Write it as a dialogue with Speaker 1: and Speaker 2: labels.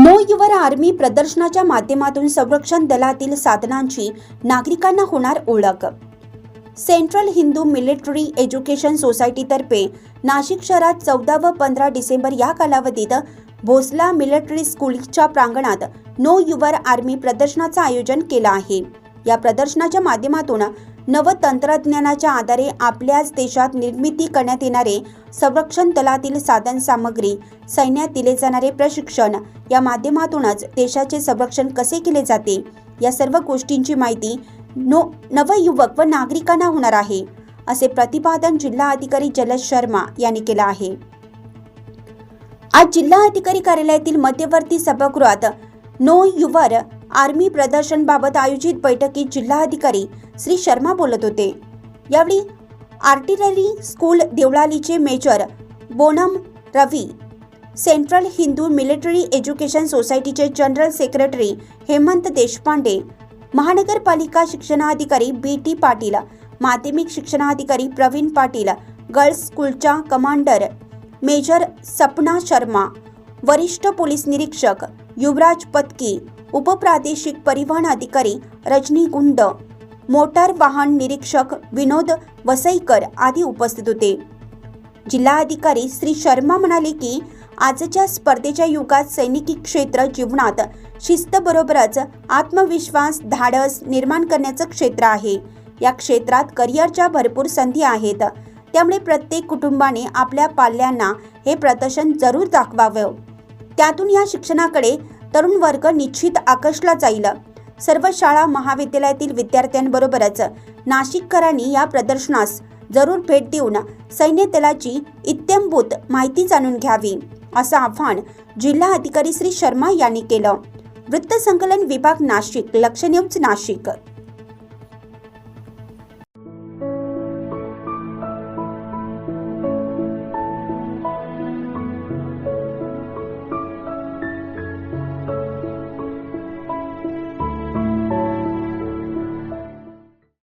Speaker 1: Know your army प्रदर्शनाच्या माध्यमातून संरक्षण दलातील साधनांची नागरिकांना होणार ओळख. सेंट्रल हिंदू मिलिटरी एज्युकेशन सोसायटीतर्फे नाशिक शहरात चौदा व पंधरा डिसेंबर या कालावधीत भोसला मिलिटरी स्कूलच्या प्रांगणात नो युवर आर्मी प्रदर्शनाचं आयोजन केलं आहे. या प्रदर्शनाच्या माध्यमातून नवतंत्रज्ञानाच्या आधारे आपल्याच देशात निर्मिती करण्यात येणारे संरक्षण दलातील साधन सामग्री सैन्यात दिले जाणारे प्रशिक्षण या माध्यमातूनच देशाचे संरक्षण कसे केले जाते? या सर्व गोष्टींची माहिती नो नवयुवक व नागरिकांना होणार आहे असे प्रतिपादन जिल्हा अधिकारी जलज शर्मा यांनी केलं आहे. आज जिल्हा अधिकारी कार्यालयातील मध्यवर्ती सभागृहात नो युवर आर्मी प्रदर्शन बाबत आयोजित बैठकीत जिल्हाधिकारी श्री शर्मा बोलत होते. यावेळी artillery school देवळालीचे major Bonam Ravi central Hindu military education सोसायटीचे जनरल सेक्रेटरी हेमंत देशपांडे महानगरपालिका शिक्षणाधिकारी बी टी पाटील माध्यमिक शिक्षणाधिकारी प्रवीण पाटील गर्ल्स स्कूलच्या कमांडर मेजर सपना शर्मा वरिष्ठ पोलीस निरीक्षक युवराज पत्की उपप्रादेशिक परिवहन अधिकारी रजनी गुंड मोटार वाहन निरीक्षक विनोद वसईकर आदी उपस्थित होते. जिल्हाधिकारी श्री शर्मा म्हणाले की आजच्या स्पर्धेच्या युगात सैनिकी क्षेत्र जीवनात शिस्तबरोबरच आत्मविश्वास धाडस निर्माण करण्याचं क्षेत्र आहे. या क्षेत्रात करिअरच्या भरपूर संधी आहेत. त्यामुळे प्रत्येक कुटुंबाने आपल्या पाल्यांना हे प्रदर्शन जरूर दाखवावं. त्यातून या शिक्षणाकडे तरुण वर्ग निश्चित आकर्षला जाईल. सर्व शाळा महाविद्यालयातील विद्यार्थ्यांबरोबरच नाशिककरांनी या प्रदर्शनास जरूर भेट देऊन सैन्य दलाची इत्यंभूत माहिती जाणून घ्यावी असं आव्हान जिल्हा अधिकारी श्री शर्मा यांनी केलं. वृत्तसंकलन विभाग नाशिक लक्ष न्यूज नाशिक.